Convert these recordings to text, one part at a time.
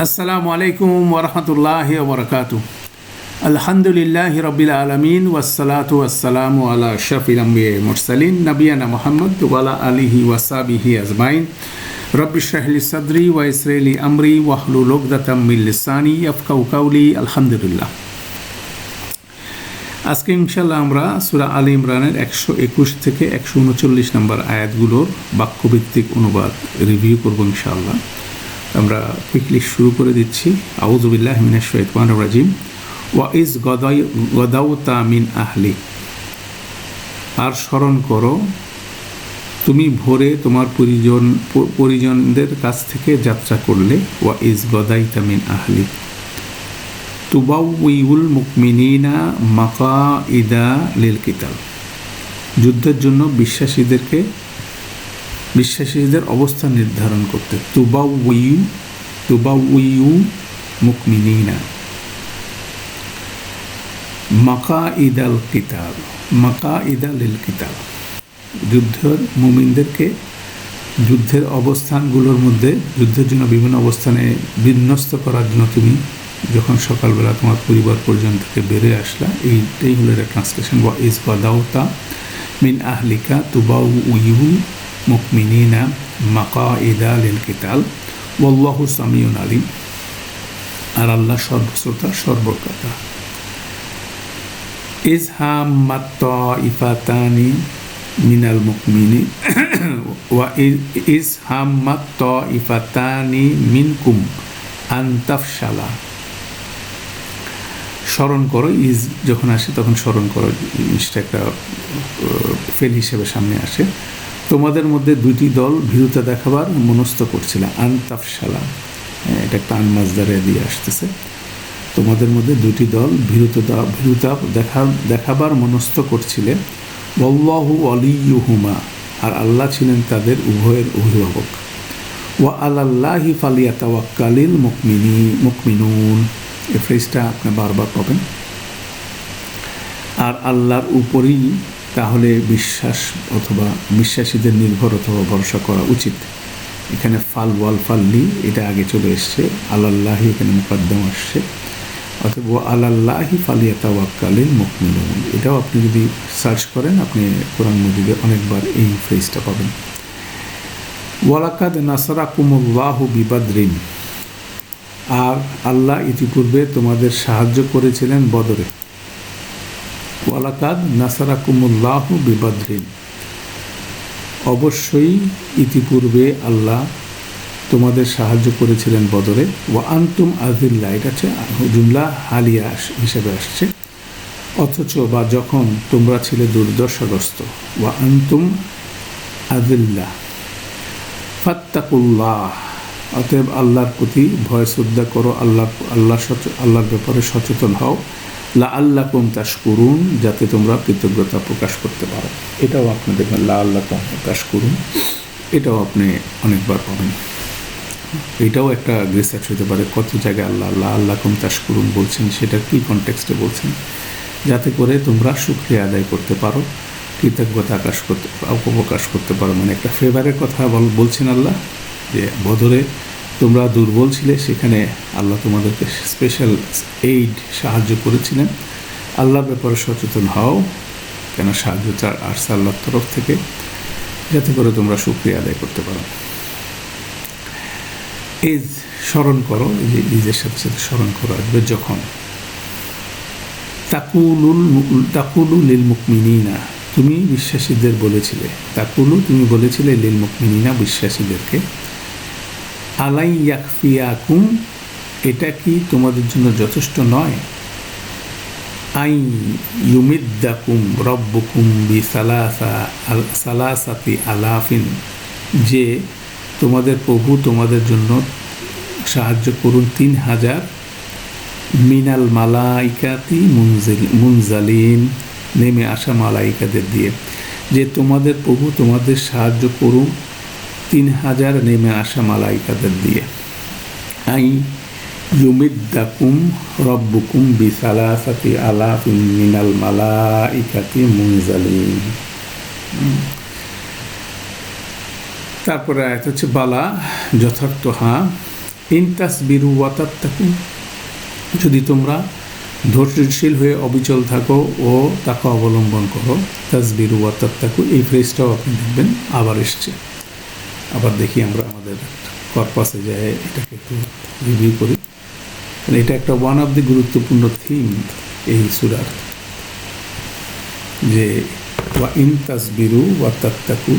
আসসালামু আলাইকুম ওরহমতুল্লাহ বরকাত আলহামদুলিল্লাহ রবিল আলমিন ওয়াসালাতু ওয়াসালামু আলা শফিল মুরসালিন নবিয়ানা মোহাম্মদ ওয়ালা আলিহি ওয়াসাবিহি আজমাইন। রব্বি শাহলি সদরি ওয়া ইসরাইলি আমরি ওয়াহলু লোকদাতাম মিল্লিসানি আফকাউ কাউলি আলহামদুলিল্লাহ। আজকে ইনশাল্লাহ আমরা সুরা আলী ইমরানের একশো একুশ থেকে একশো উনচল্লিশ নম্বর আয়াতগুলোর বাক্যভিত্তিক অনুবাদ রিভিউ করব ইনশাআল্লাহ। আমরা কুইকলি শুরু করে দিচ্ছি। আউজুবিল্লাহ মিনাশ শৈতান রাজিম। ওয়া ইজ গদাই গদাউতা মিন আহলি। আর স্মরণ করো, তুমি ভোরে তোমার পরিজন পরিজনদের কাছ থেকে যাত্রা করলে। ওয়া ইজ গদাইতা মিন আহলি। তুবাউল মুকমিনা মাকা ইদা লিল কিতাব যুদ্ধের জন্য বিশ্বাসীদেরকে বিশ্বাসীদের অবস্থান নির্ধারণ করতে। তুবাউইউ তুবাউইউ মুকমিনা মাকা ইদাল কিতাব মাকা ইদাল লিল কিতাব। যুদ্ধের মুমিনদেরকে যুদ্ধের অবস্থানগুলোর মধ্যে, যুদ্ধের জন্য বিভিন্ন অবস্থানে বিন্যস্ত করার জন্য তুমি যখন সকালবেলা তোমার পরিবার পর্যন্ত থেকে বেড়ে আসলা, এইটাই হলো এটা ট্রান্সলেশন ওয়া ইজ দাউতা মিন আহলিকা তুবাউ উইউ মুকমিনিনা মাকা ইদা লিল কিতাল। ওয়াল্লাহু সামিউন আলিম। আর আল্লাহ সর্বশ্রোতা সর্বকতা ইজ হাম্মাত ইফাতানি মিনাল মুকমিনি ওয়া ইজ হাম্মাত ইফাতানি মিনকুম আন্তাফশালা স্মরণ করো, ইজ যখন আসে তখন স্মরণ করো, জিনিসটা একটা ফেল হিসেবে সামনে আসে। তোমাদের মধ্যে দুটি দল ভীরুতা দেখাবার মনস্থ করছিল। আনতাফশালা এটা একটা আনমাজদারে দিয়ে আসতেছে। তোমাদের মধ্যে দুটি দল ভীরুতা ভীরুতা দেখা, দেখাবার মনস্থ করছিলে বল্লাহু অলিউহুমা আর আল্লাহ ছিলেন তাদের উভয়ের অভিভাবক। ওয়া আল্লাহি ফালিয়া তাওয়াক্কালিল মুকমিনি, মুকমিনুন। এই ফ্রেজটা আপনি বারবার পাবেন। আর আল্লাহর উপরই তাহলে বিশ্বাস অথবা বিশ্বাসীদের নির্ভর অথবা ভরসা করা উচিত। এখানে ফাল ওয়াল ফাল্লি এটা আগে চলে এসছে। আল্লাহি এখানে মুকদ্দম আসছে। অথবা আল্লাহি ফালিয়া তাওয়াক্কালিল মুকমিনুন এটাও আপনি যদি সার্চ করেন, আপনি কোরআন মজিদে অনেকবার এই ফ্রেজটা পাবেন। ওয়ালাকাদ নাসারা কুমুল্লাহ বিবাদ্রিন। আর আল্লাহ ইতিপূর্বে তোমাদের সাহায্য করেছিলেন বদরে। ওয়ালাকাদ নাসারা কুমুল্লাহ বিবাদ্রিন। অবশ্যই ইতিপূর্বে আল্লাহ তোমাদের সাহায্য করেছিলেন বদরে। ওয়া আন্তুম আদিল্লা এটা হচ্ছে জুমলা হালিয়া হিসেবে আসছে। অথচ বা যখন তোমরা ছিলে দুর্দশাগ্রস্ত। ও আন্তুম আদিল্লা ফাত্তাকুল্লাহ, অতএব আল্লাহর প্রতি ভয় শ্রদ্ধা করো, আল্লাহ আল্লাহ আল্লাহর ব্যাপারে সচেতন হও। লা কুম তাস করুন যাতে তোমরা কৃতজ্ঞতা প্রকাশ করতে পারো। এটাও আপনি দেখবেন লা আল্লাহ তাস করুন এটাও আপনি অনেকবার পাবেন। এটাও একটা রিসার্চ হতে পারে, কত জায়গায় আল্লাহ আল্লাহ আল্লাহ কুম তাস করুন বলছেন, সেটা কী কনটেক্সটে বলছেন? যাতে করে তোমরা সুক্রিয়া আদায় করতে পারো, কৃতজ্ঞতা আকাশ করতে অপপ্রকাশ করতে পারো। মানে একটা ফেভারের কথা বলছেন আল্লাহ, যে বদরে তোমরা দুর্বল ছিলে, সেখানে আল্লাহ তোমাদেরকে স্পেশাল এইড সাহায্য করেছিলেন। আল্লাহর ব্যাপারে সচেতন হও, কেন সাহায্য চার আসছে আল্লাহর তরফ থেকে, যাতে করে তোমরা সুক্রিয়া আদায় করতে পারো। ইজ স্মরণ করো যে ইজের সাথে সাথে স্মরণ করো আসবে যখন। তাকুলুল তাকুলু লিল মুকমিনা তুমি বিশ্বাসীদের বলেছিলে। তাকুলু, তুমি বলেছিলে লিল মুকমিনা বিশ্বাসীদেরকে। আলাই ইয়াকফিয়াকুম, এটা কি তোমাদের জন্য যথেষ্ট নয়? আই ইউমিদ্দাকুম রব্বুকুম বি সালাসা সালাসাতি আলাফিন, যে তোমাদের প্রভু তোমাদের জন্য সাহায্য করুন তিন হাজার মিনাল মালাইকাতি মুনজিল, মুনজালিন, নেমে আসা মালাইকাদের দিয়ে। যে তোমাদের প্রভু তোমাদের সাহায্য করুন তিন হাজার নেমে আসা মালাইকাদের দিয়ে। আই ইউমিদ্দাকুম রব্বুকুম বিসালাসাতি আলাফ মিনাল মালাইকাতি মুনজালিন। তারপরে আয়াত হচ্ছে, বালা যথার্থ হা ইনতাস বিরু ওয়াতাত্তাকু যদি তোমরা ধৈর্যশীল হয়ে অবিচল থাকো ও তাকে অবলম্বন করো, তাসবিরু ওয়াতাত্তাকু, এই ফ্রেজটাও আপনি দেখবেন আবার এসছে। আবার দেখি আমরা আমাদের কর্পাসে যায় এটাকে একটু রিভিউ করি। এটা একটা ওয়ান অফ দি গুরুত্বপূর্ণ থিম এই সুরার। যে ওয়া ইন তাসবিরু ওয়া তাত্তাকু।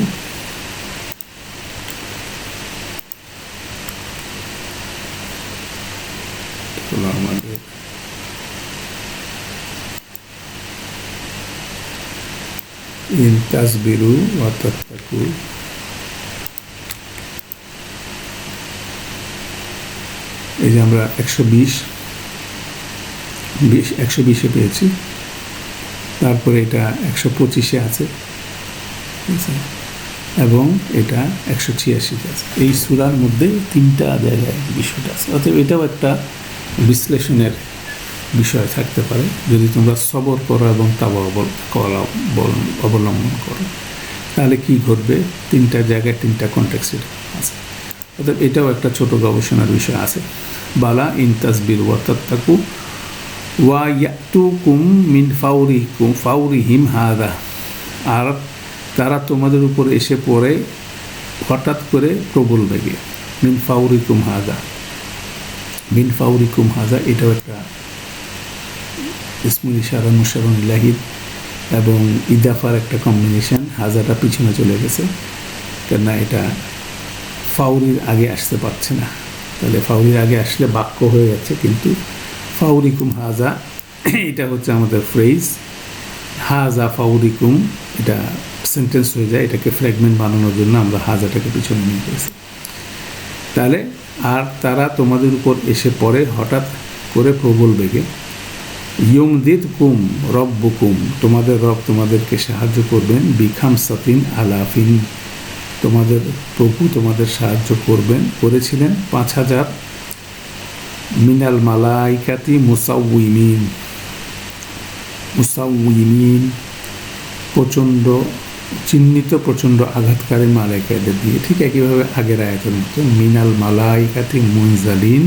আমাদের। ইন তাসবিরু ওয়া তাত্তাকু। এই যে আমরা একশো বিশ বিশ, একশো বিশে পেয়েছি। তারপরে এটা একশো পঁচিশে আছে। ঠিক আছে এবং এটা একশো ছিয়াশিতে আছে। এই সুরার মধ্যে তিনটা জায়গায় বিষয়টা আছে। অতএব এটাও একটা বিশ্লেষণের বিষয় থাকতে পারে। যদি তোমরা সবর করো এবং তাবা অবলম্বন করো, তাহলে কি ঘটবে? তিনটা জায়গায় তিনটা কন্টেক্সের আছে। অর্থাৎ এটাও একটা ছোট গবেষণার বিষয় আছে। বালা ইন তাসবির ওয়াতাত্তাকু ওয়া ইয়াতু কুম মিন ফাউরি কুম ফাউরি হিম হাদা আর তারা তোমাদের উপর এসে পড়ে, হঠাৎ করে প্রবল বেগে। মিন ফাউরি কুম হাদা। মিন ফাউরি কুম হাজা এটাও একটা ইসমুল ইশারা মুশারুন ইলাহিদ এবং ইদাফার একটা কম্বিনেশন হাজাটা পিছনে চলে গেছে। কেননা এটা ফাউরির আগে আসতে পারছে না। তাহলে ফাউরির আগে আসলে বাক্য হয়ে যাচ্ছে, কিন্তু ফাউরিকুম হাজা, এটা হচ্ছে আমাদের ফ্রেজ হাজা ফাউরিকুম এটা সেন্টেন্স হয়ে যায়, এটাকে ফ্র্যাগমেন্ট বানানোর জন্য আমরা হাজাটাকে পিছনে নিয়ে গেছি। তাহলে আর তারা তোমাদের উপর এসে পড়ে হঠাৎ করে প্রবল বেগে ইয়মদিদ কুম রব্বুকুম তোমাদের রব তোমাদেরকে সাহায্য করবেন বিখাম সাতিন আলাফিন তোমাদের প্রভু তোমাদের সাহায্য করবেন। করেছিলেন পাঁচ হাজার মিনাল মালাইকাতি মুসাউইমিন। মুসাউইমিন প্রচণ্ড, চিহ্নিত প্রচণ্ড আঘাতকারী মালাইকাদের দিয়ে। ঠিক একইভাবে আগের আয়াতের মতো মিনাল মালাইকাতি মুনজালিন।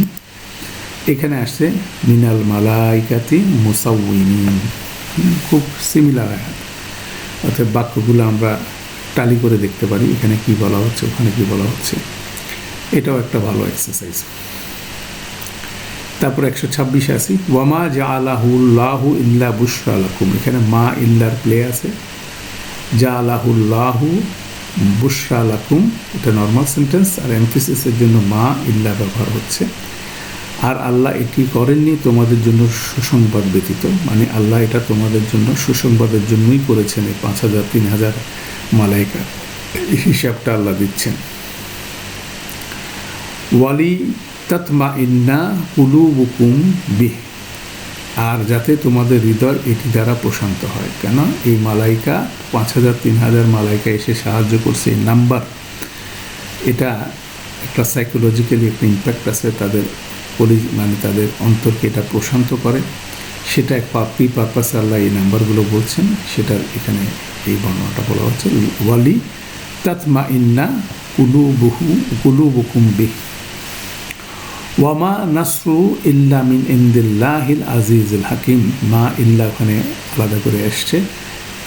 এখানে আসছে মিনাল মালাইকাতি মুসাউইমিন। খুব সিমিলার আয়াত। অর্থাৎ বাক্যগুলো আমরা টালি করে দেখতে পারি, এখানে কি বলা হচ্ছে, ওখানে কি বলা হচ্ছে। এটাও একটা ভালো এক্সারসাইজ তারপর একশো ছাব্বিশে আসি। ওয়ামা জা আলাহুল্লাহু ইল্লা বুশরা আলাকুম এখানে মা ইল্লার প্লে আছে। জা আলাহুল্লাহু বুশরা আলাকুম এটা নর্মাল সেন্টেন্স আর এমফিসিসের জন্য মা ইল্লা ব্যবহার হচ্ছে। আর আল্লাহ এটি করেননি তোমাদের জন্য সুসংবাদ ব্যতীত। মানে আল্লাহ এটা তোমাদের জন্য সুসংবাদের জন্যই করেছেন এই পাঁচ হাজার, তিন হাজার মালাইকা, এই হিসাবটা আল্লাহ দিচ্ছেন। ওয়ালি তৎমা ইন্না কুলু কুলুবুকুম বিহ, আর যাতে তোমাদের হৃদয় এটি দ্বারা প্রশান্ত হয়। কেন? এই মালাইকা, পাঁচ হাজার, তিন হাজার মালাইকা এসে সাহায্য করছে এই নাম্বার। এটা একটা সাইকোলজিক্যালি একটা ইম্প্যাক্ট আছে, তাদের মানে তাদের অন্তরকে এটা প্রশান্ত করে। সেটা এক পাপি পারপাসে আল্লাহ এই নাম্বারগুলো বলছেন, সেটার এখানে এই বর্ণনাটা বলা হচ্ছে, ওয়ালি তাতমা ইন্না কুলু বহু। কুলু বুকুম বিহ ওয়ামা নাসরু ইল্লা মিন ইন্দিল্লাহিল আজিজুল হাকিম। মা ইল্লা ওখানে আলাদা করে এসছে।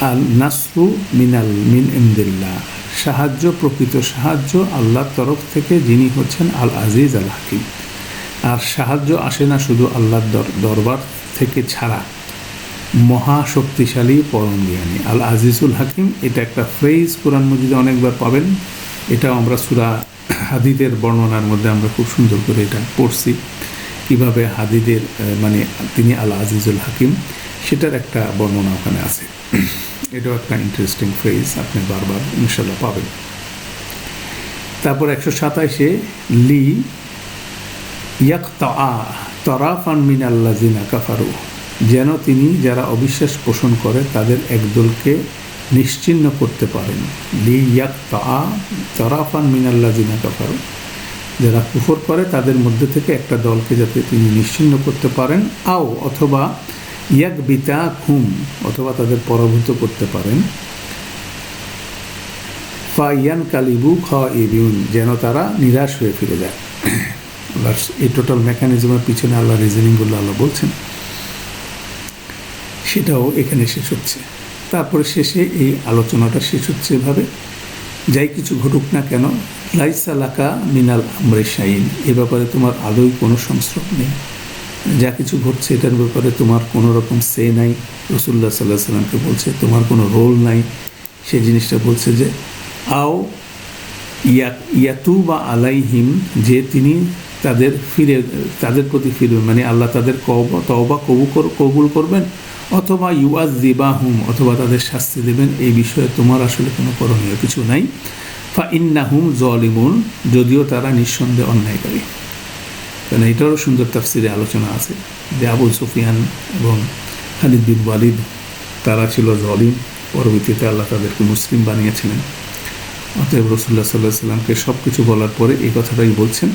আল নাসরু মিনাল মিন ইন্দিল্লাহ। সাহায্য, প্রকৃত সাহায্য আল্লাহর তরফ থেকে যিনি হচ্ছেন আল আজিজ আল হাকিম। আর সাহায্য আসে না শুধু আল্লাহর দরবার থেকে ছাড়া। মহাশক্তিশালী পরম জ্ঞানী আল আজিজুল হাকিম, এটা একটা ফ্রেজ কোরআন মজিদে অনেকবার পাবেন। এটাও আমরা সুরা হাদিদের বর্ণনার মধ্যে আমরা খুব সুন্দর করে এটা পড়ছি। কীভাবে হাদিদের মানে তিনি আল আজিজুল হাকিম, সেটার একটা বর্ণনা ওখানে আছে। এটাও একটা ইন্টারেস্টিং ফ্রেজ আপনি বারবার ইনশাল্লাহ পাবেন। তারপর একশো সাতাইশে লি ইয়াক তরাফান মিন আল্লাহ জিনা কাফারু। যেন তিনি যারা অবিশ্বাস পোষণ করে তাদের একদলকে নিশ্চিন্ন করতে পারেন। লি ইয়াক তা তরাফান মিনাল্লা জিনা কাফারু। যারা কুফর করে তাদের মধ্যে থেকে একটা দলকে যাতে তিনি নিশ্চিন্ন করতে পারেন, আও অথবা ইয়াক বিতা খুম অথবা তাদের পরাভূত করতে পারেন। ফা ইয়ান কালিবু খ ইবিউন যেন তারা নিরাশ হয়ে ফিরে যায়। এই টোটাল মেকানিজমের পিছনে আল্লাহ রিজনিংগুলো আল্লাহ বলছেন। সেটাও এখানে শেষ হচ্ছে। তারপরে শেষে এই আলোচনাটা শেষ হচ্ছে এভাবে। যাই কিছু ঘটুক না কেন লাইসালাকা মিনাল আমরে শাইন, এ ব্যাপারে তোমার আদৌ কোনো সংস্রব নেই। যা কিছু ঘটছে এটার ব্যাপারে তোমার কোনো রকম সে নাই। রসুল্লাহ সাল্লাহ সাল্লামকে বলছে, তোমার কোনো রোল নাই। সে জিনিসটা বলছে যে, আও ইয়া ইয়াতু বা আলাইহিম, যে তিনি তাদের ফিরে, তাদের প্রতি ফিরবেন মানে আল্লাহ তাদের তওবা কবু কবুল করবেন। অথবা ইউয়াজ দিবাহুম অথবা তাদের শাস্তি দেবেন। এই বিষয়ে তোমার আসলে কোনো করণীয় কিছু নাই। ফা ইন্নাহুম জলিমুন যদিও তারা নিঃসন্দেহে অন্যায়কারী। কারণ এটারও সুন্দর তাফসিরে আলোচনা আছে যে আবুল সুফিয়ান এবং খালিদ বিন ওয়ালিদ, তারা ছিল জলিম পরবর্তীতে আল্লাহ তাদেরকে মুসলিম বানিয়েছিলেন। অতএব রসুল্লাহ সাল্লাহ সাল্লামকে সব কিছু বলার পরে এই কথাটাই বলছেন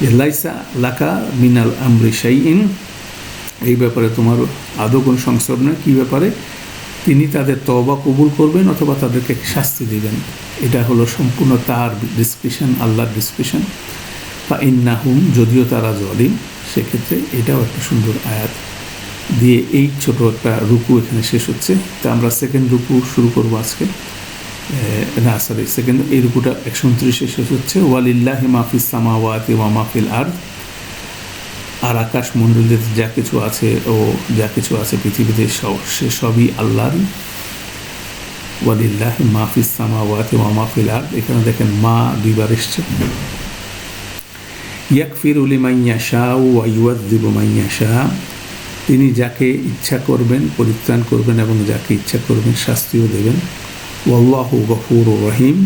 যে, লাইসা লাকা মিনাল আমরি ইন এই ব্যাপারে তোমার আদৌ কোনো সংস্রব নয় কী ব্যাপারে? তিনি তাদের তবা কবুল করবেন অথবা তাদেরকে শাস্তি দিবেন। এটা হলো সম্পূর্ণ তার ডিসক্রিপশন আল্লাহর ডিসক্রিপশন বা ইন্নাহুম, যদিও তারা জলিম, সেক্ষেত্রে এটাও একটা সুন্দর আয়াত। দিয়ে এই ছোট একটা রুকু এখানে শেষ হচ্ছে। তা আমরা সেকেন্ড রুকু শুরু করব আজকে। না সরি সেকেন্ড এই রুকুটা একশো উনত্রিশে শেষ হচ্ছে। ওয়ালিল্লাহি মাহফিস সামাওয়াতি ওয়া মাহফিল আর আর আকাশ মণ্ডলীতে যা কিছু আছে ও যা কিছু আছে পৃথিবীতে সব, সে সবই আল্লাহর। ওয়ালিল্লাহ মাহফিস সামাওয়াতি ওয়া মাহফিল আর এখানে দেখেন মা দুইবার এসছে। ইয়াকফির উলি মাইয়া শাহ ওয়া ইউয়াদ্দিবু মাইয়া শাহ তিনি যাকে ইচ্ছা করবেন, পরিত্রাণ করবেন এবং যাকে ইচ্ছা করবেন শাস্তিও দেবেন। ওয়াল্লাহু গফুর রহিম।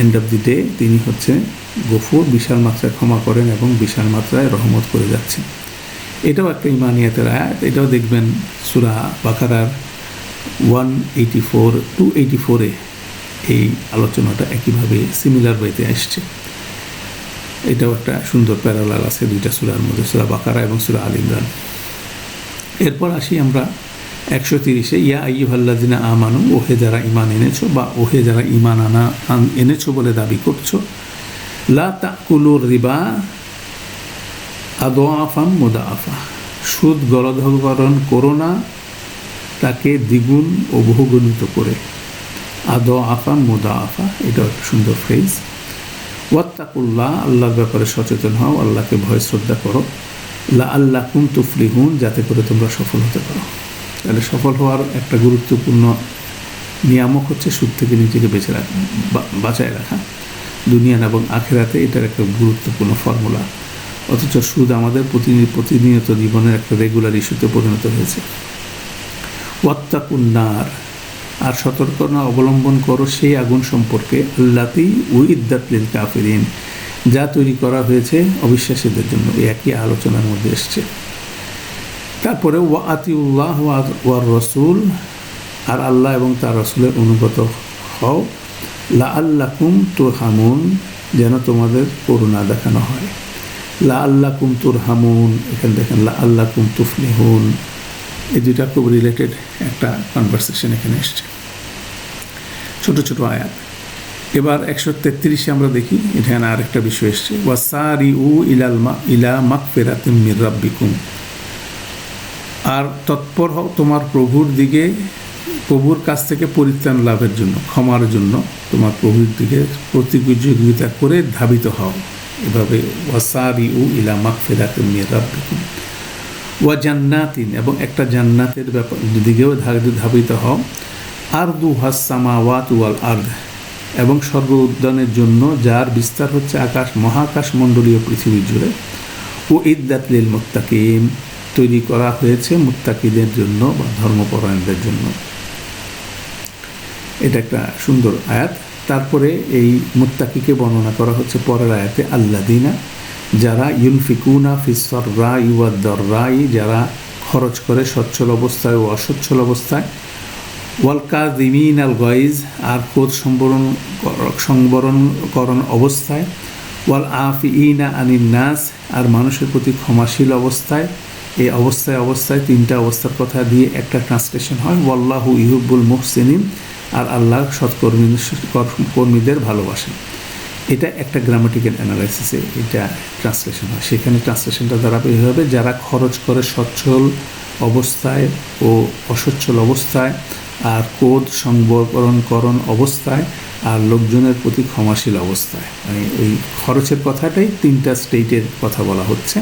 এন্ড অফ দি ডে তিনি হচ্ছে গফুর বিশাল মাত্রায় ক্ষমা করেন এবং বিশাল মাত্রায় রহমত করে যাচ্ছেন। এটাও একটা ইমানিয়াতের আয়াত। এটাও দেখবেন সুরা বাকারার one eighty four to eighty ফোরে এই আলোচনাটা একইভাবে সিমিলার ওয়েতে আসছে। এটাও একটা সুন্দর প্যারালাল আছে দুইটা সুরার মধ্যে, সুরা বাকারা এবং সুরা আল ইমরান। এরপর আসি আমরা একশো তিরিশে, ইয়া আই আইহাল্লাদিনা আমানু, ওহে যারা ইমান এনেছো বা ওহে যারা ইমান আনা এনেছো বলে দাবি করছ লা তাকুলুর রিবা আদোয়াফাম মুদাফা সুদ গলধকরণ করো না, তাকে দ্বিগুণ ও বহুগুণিত করে। আদো আফা মোদা আফা এটা সুন্দর ফ্রেজ ওয়াত্তাকুল্লাহ, আল্লাহর ব্যাপারে সচেতন হও, আল্লাহকে ভয় শ্রদ্ধা করো। লা আল্লাহ কুম তুফলিহুন, যাতে করে তোমরা সফল হতে পারো। তাহলে সফল হওয়ার একটা গুরুত্বপূর্ণ নিয়ামক হচ্ছে সুদ থেকে নিজেকে বেঁচে রাখা বাঁচায় রাখা। দুনিয়ান এবং আখেরাতে এটার একটা গুরুত্বপূর্ণ ফর্মুলা। অথচ সুদ আমাদের প্রতিনিয়ত জীবনের একটা রেগুলার ইস্যুতে পরিণত হয়েছে। ওয়াত্তাকুন্নার আর সতর্কতা অবলম্বন করো সেই আগুন সম্পর্কে। আল্লাতি উইদ্দাতলিল কাফিরিন, যা তৈরি করা হয়েছে অবিশ্বাসীদের জন্য। এই একই আলোচনার মধ্যে এসছে। তারপরে ওয়া আতিউল্লাহ ওয়ার রসুল আর আল্লাহ এবং তার রসুলের অনুগত হও। লা আল্লাকুম তুর হামুন যেন তোমাদের করুণা দেখানো হয়। লা আল্লাকুম তুর হামুন এখানে দেখেন লা আল্লাকুম তুফলিহুন। এই দুইটা খুব রিলেটেড একটা কনভারসেশন এখানে এসছে। ছোট ছোট আয়াত। এবার একশো তেত্রিশে আমরা দেখি, এখানে আরেকটা বিষয় এসছে। ওয়াসারি উ ইলাল মা, ইলা মাক ফেরাতিম মির রাব্বিকুম। আর তৎপর হও তোমার প্রভুর দিকে প্রভুর কাছ থেকে পরিত্রাণ লাভের জন্য, ক্ষমার জন্য তোমার প্রভুর দিকে প্রতিযোগিতা করে ধাবিত হও। এভাবে ওয়াসারি উ ইলা মাক ফেরাতিম মির রাব্বিকুম। ওয়া জান্নাতিন, এবং একটা জান্নাতের ব্যাপার দিকেও ধাবিত হও। আর দু হাসামাওয়াত ওয়াল আর্দ, এবং স্বর্গ উদ্যানের জন্য যার বিস্তার হচ্ছে আকাশ মহাকাশ মণ্ডলীয় পৃথিবী জুড়ে। ও ইদ্দাতলিল মুত্তাকিম তৈরি করা হয়েছে মুত্তাকিদের জন্য বা ধর্মপরায়ণদের জন্য। এটা একটা সুন্দর আয়াত। তারপরে এই মুত্তাকিকে বর্ণনা করা হচ্ছে পরের আয়াতে আল্লাদিনা যারা ইউনফিকুনা ফিসর রা ইউয়াদ্দর রাই যারা খরচ করে সচ্ছল অবস্থায় ও অসচ্ছল অবস্থায় ওয়ালকা দিমিন আল গয়েজ আর কোদ সম্বরণ সংবরণকরণ অবস্থায় ওয়াল আফ ইনা আনিন নাস আর মানুষের প্রতি ক্ষমাশীল অবস্থায়, এই অবস্থায় অবস্থায় তিনটা অবস্থার কথা দিয়ে একটা ট্রান্সলেশন হয়, ওয়াল্লাহু ইহুব্বুল মুহসিনিন আর আল্লাহ সৎকর্মী কর্মীদের ভালোবাসেন। এটা একটা গ্রামাটিক্যাল অ্যানালাইসিসে এটা ট্রান্সলেশন হয়। সেখানে ট্রান্সলেশনটা দাঁড়াবে হবে, যারা খরচ করে সচ্ছল অবস্থায় ও অসচ্ছল অবস্থায় আর কোদ সংবরণকরণ অবস্থায় আর লোকজনের প্রতি ক্ষমাশীল অবস্থায়। মানে ওই খরচের কথাটাই তিনটা স্টেটের কথা বলা হচ্ছে।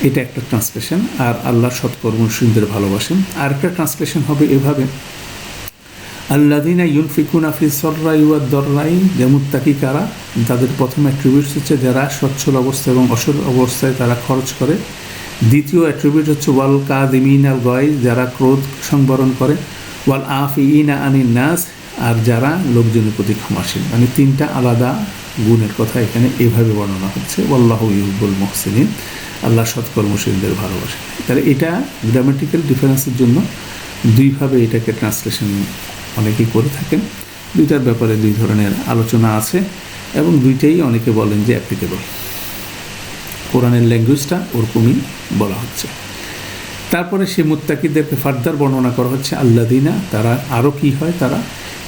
এটা একটা ট্রান্সলেশন আর আল্লাহ সৎকর্মশীলদের ভালোবাসেন। আর একটা ট্রান্সলেশন হবে এভাবে। আল্লাদিনা ইউনফিকুন আফি সর্রাই ওয়া দর্রাই, যে মুত্তাকি কারা, তাদের প্রথম অ্যাট্রিবিউটস হচ্ছে যারা সচ্ছল অবস্থা এবং অসল অবস্থায় তারা খরচ করে। দ্বিতীয় অ্যাট্রিবিউট হচ্ছে ওয়াল কাদিমিন আল গয় যারা ক্রোধ সংবরণ করে। ওয়াল আফ ইনা আনি নাস, আর যারা লোকজনের প্রতি ক্ষমাসীন মানে তিনটা আলাদা গুণের কথা এখানে এভাবে বর্ণনা হচ্ছে। ওয়াল্লাহ ইউবুল মোহসিনিন। আল্লাহ সৎকর্মশীলদের ভালোবাসে তাহলে এটা গ্রামেটিক্যাল ডিফারেন্সের জন্য দুইভাবে এটাকে ট্রান্সলেশন অনেকেই করে থাকেন। দুইটার ব্যাপারে দুই ধরনের আলোচনা আছে এবং দুইটাই অনেকে বলেন যে অ্যাপ্লিকেবল কোরআনের ল্যাঙ্গুয়েজটা ওরকমই বলা হচ্ছে। তারপরে সে মুত্তাকিদেরকে ফার্দার বর্ণনা করা হচ্ছে আল্লাদিনা তারা আরও কি হয় তারা?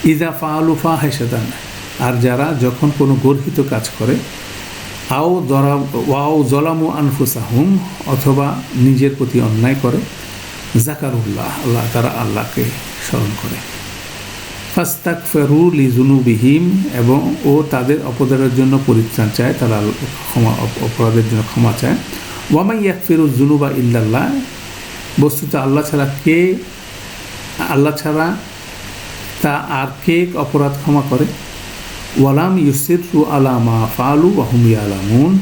ইদা ফালুফা হেসাদান আর যারা যখন কোনো গর্হিত কাজ করে, আও দরা, ওয়াও জলামু আনফুসাহুম, অথবা নিজের প্রতি অন্যায় করে, জাকারুল্লাহ, আল্লাহ তারা আল্লাহকে স্মরণ করে। ফাস্তাক ফেরু লিজুনুবিহিম এবং ও তাদের অপরাধের জন্য পরিত্রাণ চায়, তারা ক্ষমা, অপরাধের জন্য ক্ষমা চায়। ওয়ামাই এক ফেরু জুনুবা ইল্লাল্লাহ, বস্তুত আল্লাহ ছাড়া কে, আল্লাহ ছাড়া তা আর কে অপরাধ ক্ষমা করে? ওয়ালাম ইউসিরু আলামা ফালু ওয়াহুমি আলামুন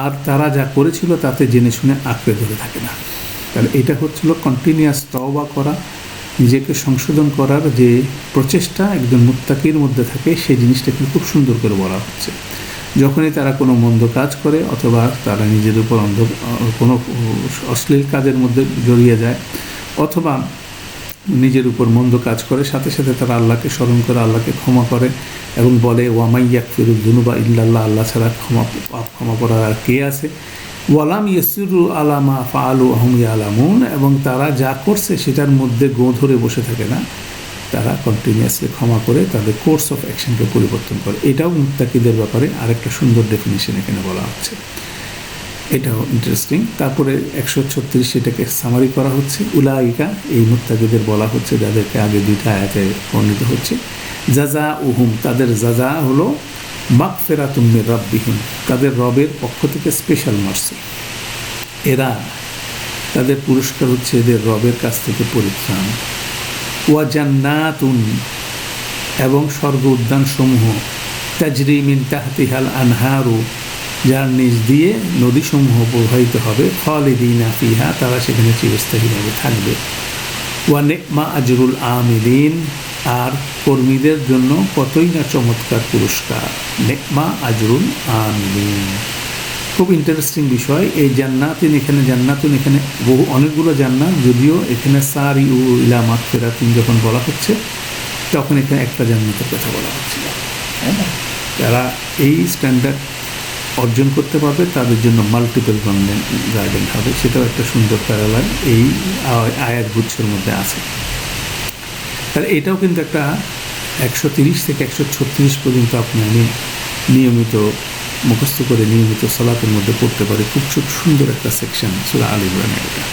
আর তারা যা করেছিল তাতে জেনে শুনে আঁকড়ে ধরে থাকে না। তাহলে এটা হচ্ছিল কন্টিনিউয়াস তওবা করা। নিজেকে সংশোধন করার যে প্রচেষ্টা একজন মুত্তাকির মধ্যে থাকে, সেই জিনিসটাকে খুব সুন্দর করে বলা হচ্ছে। যখনই তারা কোনো মন্দ কাজ করে অথবা তারা নিজের উপর অন্ধ, কোনো অশ্লীল কাজের মধ্যে জড়িয়ে যায় অথবা নিজের উপর মন্দ কাজ করে, সাথে সাথে তারা আল্লাহকে স্মরণ করে, আল্লাহকে ক্ষমা করে এবং বলে ওয়ামাইয়াক ফিরুল দুনুবা ইল্লাল্লাহ আল্লাহ ছাড়া ক্ষমা ক্ষমা করার আর কে আছে? ওয়ালাম ইয়সিরু আলামা ফালু আহমিয়া আলামুন এবং তারা যা করছে সেটার মধ্যে গো ধরে বসে থাকে না। তারা কন্টিনিউয়াসলি ক্ষমা করে তাদের কোর্স অফ অ্যাকশনকে পরিবর্তন করে। এটাও মুত্তাকিদের ব্যাপারে আরেকটা সুন্দর ডেফিনেশন এখানে বলা হচ্ছে। এটাও ইন্টারেস্টিং তারপরে একশো ছত্রিশ এটাকে সামারি করা হচ্ছে। উলাইকা, এই মুত্তাকিদের বলা হচ্ছে, যাদেরকে আগে দুইটা আয়াতে বর্ণিত হচ্ছে। জাজা উহুম তাদের জাজা হলো মাক ফেরাতুম্মের রব্বিহীন তাদের রবের পক্ষ থেকে স্পেশাল মার্সি এরা তাদের পুরস্কার হচ্ছে এদের রবের কাছ থেকে পরিত্রাণ। ওয়া জান্নাতুন এবং স্বর্গ উদ্যানসমূহ তাজরিমিন তাহতিহাল আনহারু, যার নিজ দিয়ে নদীসমূহ প্রবাহিত হবে, খালিদিনা ফিহা, তারা সেখানে চিরস্থায়ীভাবে থাকবে। ওয়া নেকমা আজরুল আমিলিন আর কর্মীদের জন্য কতই না চমৎকার পুরস্কার। নেকমা আজরুল আমিলিন খুব ইন্টারেস্টিং বিষয়, এই জান্নাতিন এখানে, জান্নাতুন এখানে বহু অনেকগুলো জান্নাত, যদিও এখানে সার ইউ ইলা মাকফেরাতিন যখন বলা হচ্ছে, তখন এখানে একটা জান্নাতের কথা বলা হচ্ছিল যারা এই স্ট্যান্ডার্ড অর্জন করতে পারবে, তাদের জন্য মাল্টিপল গার্ডেন গার্ডেন হবে। সেটাও একটা সুন্দর প্যারালাল এই আয়াত গুচ্ছের মধ্যে আছে। তাহলে এটাও কিন্তু একটা একশো তিরিশ থেকে একশো ছত্রিশ পর্যন্ত আপনি আমি নিয়মিত মুখস্থ করে নিয়মিত সলাতের মধ্যে পড়তে পারি। খুব খুব সুন্দর একটা সেকশন সুরা আল ইমরানের এটা।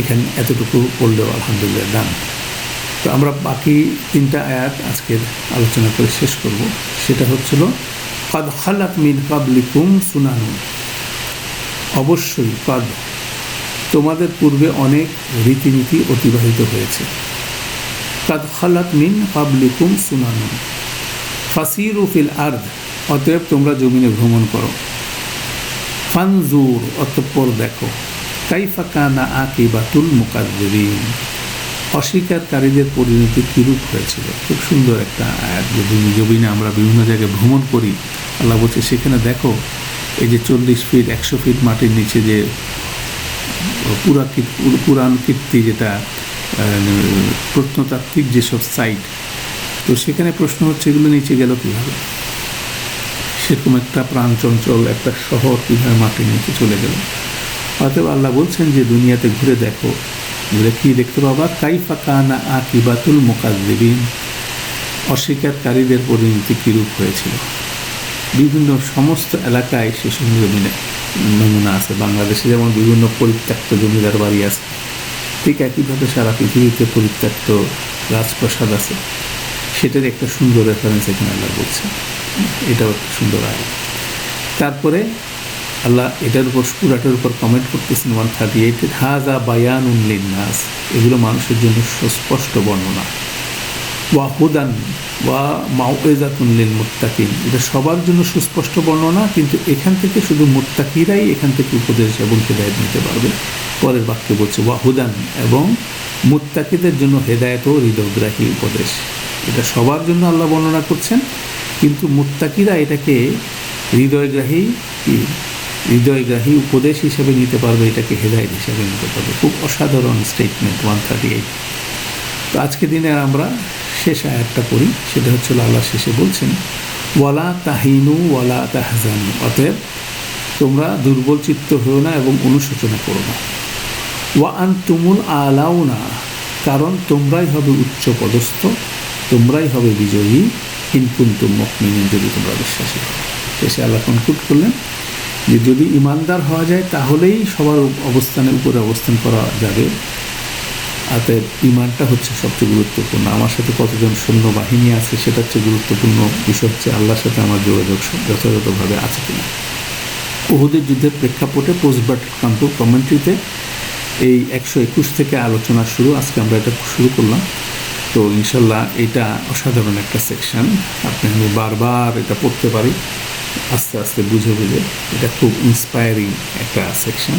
এখানে এতটুকু পড়লেও আলহামদুলিল্লাহ দান তো আমরা বাকি তিনটা আয়াত আজকের আলোচনা করে শেষ করব। সেটা হচ্ছিল, কদ খালাত মিন কাবলিকুম সুনানু। অবশ্যই কদ তোমাদের পূর্বে অনেক রীতিনীতি অতিবাহিত হয়েছে। কাদ খালাত মিন ফাসিরু ফিল আর্দ অতএব তোমরা জমিনে ভ্রমণ করো। ফানজুর অতঃপর দেখো। কাইফা কানা আকিবাতুল মুকাদ্দিরিন অস্বীকারীদের পরিণতি কীরূপ হয়েছিল? খুব সুন্দর একটা আয়াত। যদি জমিনে আমরা বিভিন্ন জায়গায় ভ্রমণ করি, আল্লাহ বলছে, সেখানে দেখো, এই যে চল্লিশ ফিট, একশো ফিট মাটির নিচে যে পুরা পুরাণ কীর্তি যেটা প্রত্নতাত্ত্বিক যেসব সাইট তো সেখানে প্রশ্ন হচ্ছে এগুলো নিচে গেল কীভাবে? সেরকম একটা প্রাণচঞ্চল, একটা শহর কীভাবে মাটির নিচে চলে গেল? অতএব আল্লাহ বলছেন যে, দুনিয়াতে ঘুরে দেখো। ঘুরে কি দেখতে পাবা? কাইফা কানা আকিবাতুল মোকাদ্দিবিন অস্বীকারীদের পরিণতি কীরূপ হয়েছিল? বিভিন্ন সমস্ত এলাকায় সেসব জমিনে নমুনা আছে। বাংলাদেশে যেমন বিভিন্ন পরিত্যক্ত জমিদার বাড়ি আছে ঠিক একইভাবে সারা পৃথিবীতে পরিত্যক্ত রাজপ্রাসাদ আছে। সেটার একটা সুন্দর রেফারেন্স এখানে আল্লাহ বলছে। এটাও একটা সুন্দর আয় তারপরে আল্লাহ এটার উপর পুরাটার উপর কমেন্ট করতেছেন ওয়ান থার্টি এইট হাজা বায়ান উল্লিন নাস এগুলো মানুষের জন্য সুস্পষ্ট বর্ণনা। ওয়া হুদান ওয়া মাউজাতুল্লিল মুত্তাকিন এটা সবার জন্য সুস্পষ্ট বর্ণনা, কিন্তু এখান থেকে শুধু মুত্তাকিরাই এখান থেকে উপদেশ এবং হেদায়ত নিতে পারবে। পরের বাক্যে বলছে, ওয়া হুদান এবং মুত্তাকিদের জন্য হেদায়ত ও হৃদয়গ্রাহী উপদেশ। এটা সবার জন্য আল্লাহ বর্ণনা করছেন, কিন্তু মুত্তাকিরা এটাকে হৃদয়গ্রাহী কি? হৃদয়গ্রাহী উপদেশ হিসেবে নিতে পারবে, এটাকে হেদায়ত হিসেবে নিতে পারবে। খুব অসাধারণ স্টেটমেন্ট ওয়ান থার্টি এইট তো আজকে দিনে আমরা শেষ আয়াতটা পড়ি, সেটা হচ্ছে আল্লাহ শেষে বলছেন, ওয়ালা তাহিনু ওয়ালা তাহজানু। অতএব তোমরা দুর্বল চিত্ত হও না এবং অনুশোচনা করো না। ওয়া আন তুমুল আলাও না কারণ তোমরাই হবে উচ্চ পদস্থ তোমরাই হবে বিজয়ী হিনকুন্তুম মকমিন যদি তোমরা বিশ্বাসী হও। শেষে আল্লাহ কনক্লুড করলেন যে যদি ইমানদার হওয়া যায়, তাহলেই সবার অবস্থানের উপরে অবস্থান করা যাবে। অতএব ইমানটা হচ্ছে সবচেয়ে গুরুত্বপূর্ণ। আমার সাথে কতজন সৈন্যবাহিনী আছে, সেটা হচ্ছে গুরুত্বপূর্ণ বিষয় হচ্ছে আল্লাহর সাথে আমার যোগাযোগ যথাযথভাবে আছে কিনা। উহুদের যুদ্ধের প্রেক্ষাপটে পোস্টবার্ট কাম্পু কমেন্ট্রিতে এই একশো একুশ থেকে আলোচনা শুরু। আজকে আমরা এটা শুরু করলাম। তো ইনশাল্লাহ এটা অসাধারণ একটা সেকশন আপনি আমি বারবার এটা পড়তে পারি। আস্তে আস্তে বুঝে বুঝে। এটা খুব ইন্সপায়ারিং একটা সেকশন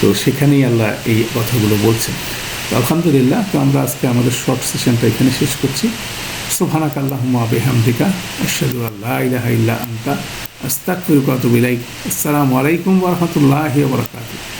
তো সেখানেই আল্লাহ এই কথাগুলো বলছেন। আলহামদুলিল্লাহ, তো আমরা আজকে আমাদের শর্ট সেশনটা এখানে শেষ করছি। সুবহানাক আল্লাহুম্মা বিহামদিকা। আশহাদু আল্লা ইলাহা ইল্লা আনতা। ইলাইক। আসসালামু আলাইকুম ওয়া রাহমাতুল্লাহি ওয়া বারাকাতুহু।